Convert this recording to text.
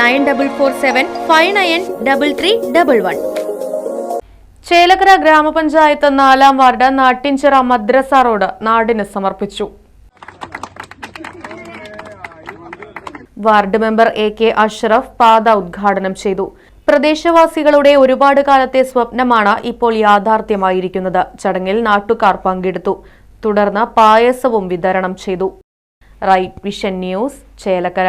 nine double four seven five nine double three double one. Chelakkara grama panchayat നാലാം ward Nattinchira മദ്രസ road നാടിന് സമർപ്പിച്ചു. Ward member A K Ashraf പാത ഉദ്ഘാടനം ചെയ്തു. പ്രദേശവാസികളുടെ ഒരുപാട് കാലത്തെ സ്വപ്നമാണ് ഇപ്പോൾ യാഥാർത്ഥ്യമായിരിക്കുന്നത്. ചടങ്ങിൽ നാട്ടുകാർ പങ്കെടുത്തു. തുടർന്ന് പായസവും വിതരണം ചെയ്തു. Right vision news Chelakkara.